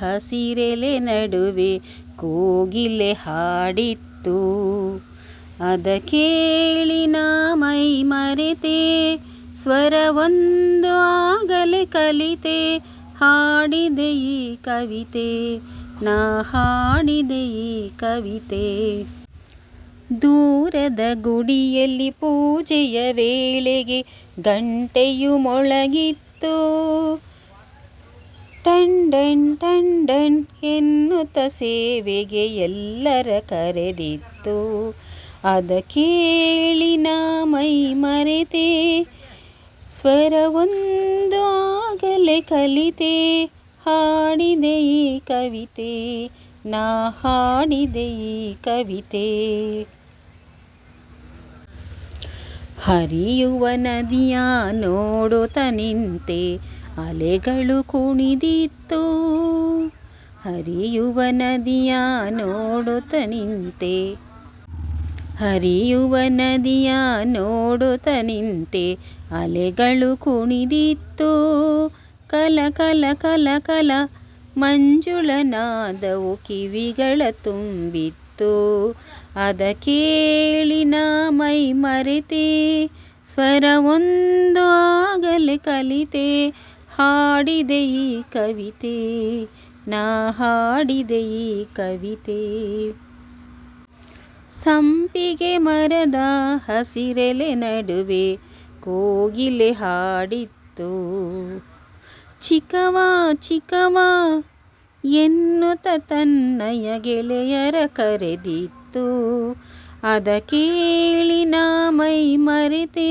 ಹಸಿರೆಲೆ ನಡುವೆ ಕೋಗಿಲೆ ಹಾಡಿತ್ತು. ಅದ ನಾ ಮೈ ಮರೆತೆ, ಸ್ವರವೊಂದು ಆಗಲೇ ಕಲಿತೆ, ಹಾಡಿದೆ ಈ ಕವಿತೆ, ನಾ ಹಾಡಿದೆ ಈ ಕವಿತೆ. ದೂರದ ಗುಡಿಯಲ್ಲಿ ಪೂಜೆಯ ವೇಳೆಗೆ ಗಂಟೆಯು ಮೊಳಗಿತ್ತು. ಟಂಡನ್ ಟಂಡನ್ ಎನ್ನುತ್ತ ಸೇವೆಗೆ ಎಲ್ಲರ ಕರೆದಿತ್ತು. ಅದ ಕೇಳಿ ನಾ ಮೈ ಮರೆತೆ ಸ್ವರವೊಂದು ಆಗಲೇ ಕಲಿತೆ. ಹಾಡಿದೆ ಈ ಕವಿತೆ, ನಾ ಹಾಡಿದೆ ಈ ಕವಿತೆ. ಹರಿಯುವ ನದಿಯ ನೋಡುತ್ತ ನಿಂತೆ ಅಲೆಗಳು ಕುಣಿದಿತ್ತು. ಹರಿಯುವ ನದಿಯ ನೋಡುತ್ತ ನಿಂತೆ. ಹರಿಯುವ ನದಿಯ ನೋಡುತ್ತ ನಿಂತೆ. ಅಲೆಗಳು ಕುಣಿದಿತ್ತು. ಕಲ ಕಲ ಕಲ ಕಲ ಮಂಜುಳನಾದವು ಕಿವಿಗಳ ತುಂಬಿತ್ತು. ಅದ ನಾ ಮೈ ಮರೆತೆ, ಸ್ವರವೊಂದು ಆಗಲೇ ಕಲಿತೆ. ಹಾಡಿದೆ ಈ ಕವಿತೆ, ನಾ ಹಾಡಿದೆ ಈ ಕವಿತೆ. ಸಂಪಿಗೆ ಮರದ ಹಸಿರೆಲೆ ನಡುವೆ ಕೋಗಿಲೆ ಹಾಡಿತ್ತು. ಚಿಕ್ಕವ ಚಿಕ್ಕವ, ಎನ್ನುತ್ತ ತನ್ನಯ ಗೆಳೆಯರ ಕರೆದಿತ್ತು. ಅದ ಕೇಳಿ ನಾ ಮೈ ಮರೆತೆ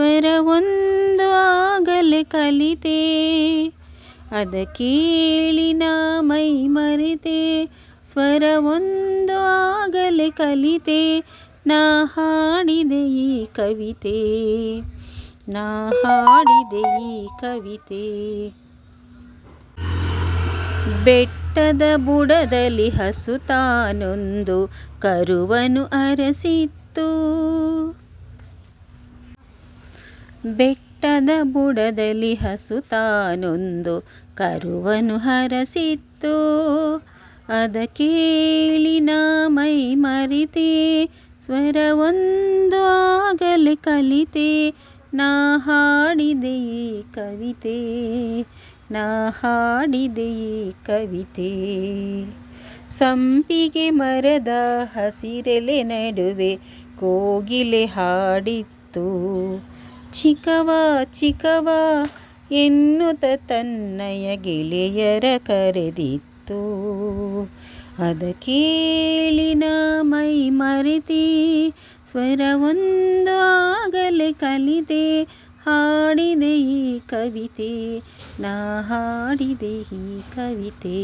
ಸ್ವರವೊಂದು ಆಗಲೇ ಕಲಿತೆ. ಅದ ಕೇಳಿ ನಾ ಮೈ ಮರೆತೆ. ಸ್ವರವೊಂದು ಆಗಲೇ ಕಲಿತೆ. ನಾ ಹಾಡಿದೆ ಈ ಕವಿತೆ. ನಾ ಹಾಡಿದೆ ಈ ಕವಿತೆ. ಬೆಟ್ಟದ ಬುಡದಲ್ಲಿ ಹಸು ತಾನೊಂದು ಕರುವನು ಅರಸಿತ್ತು. ಬೆಟ್ಟದ ಬುಡದಲ್ಲಿ ಹಸು ತಾನೊಂದು ಕರುವನು ಹರಸಿತ್ತು. ಅದ ಕೇಳಿ ನಾ ಮೈ ಮರಿತೆ, ಸ್ವರವೊಂದು ಆಗಲೇ ಕಲಿತೆ. ನಾ ಹಾಡಿದೆ ಕವಿತೆ, ನಾ ಹಾಡಿದೆ ಕವಿತೆ. ಸಂಪಿಗೆ ಮರದ ಹಸಿರೆಲೆ ನಡುವೆ ಕೋಗಿಲೆ ಹಾಡಿತ್ತು. ಚಿಕವ ಚಿಕವ ಎನ್ನುತ ತನ್ನಯ ಗೆಳೆಯರ ಕರೆದಿತ್ತು. ಅದ ಕೇಳಿನ ಮೈ ಮರೆತಿ ಸ್ವರವೊಂದಾಗಲೆ ಆಗಲೇ ಕಲಿದೆ ಹಾಡಿದೆ ಈ ಕವಿತೆ, ನಾ ಹಾಡಿದೆ ಈ ಕವಿತೆ.